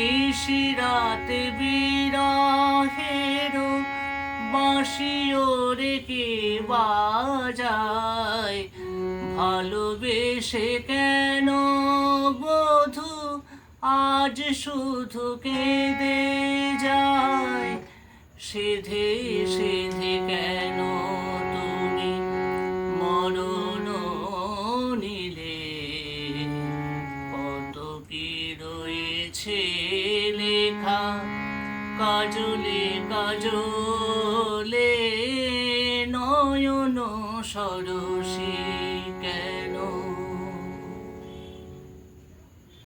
নিশিরাতে বিরাহের বাঁশিও রেখে বাজায়? ভালোবেসে কেন বধু আজ শুধু কেঁদে যায়? সেধে আছে লেখা কাজলে কাজলে নয়ন সরসী কেন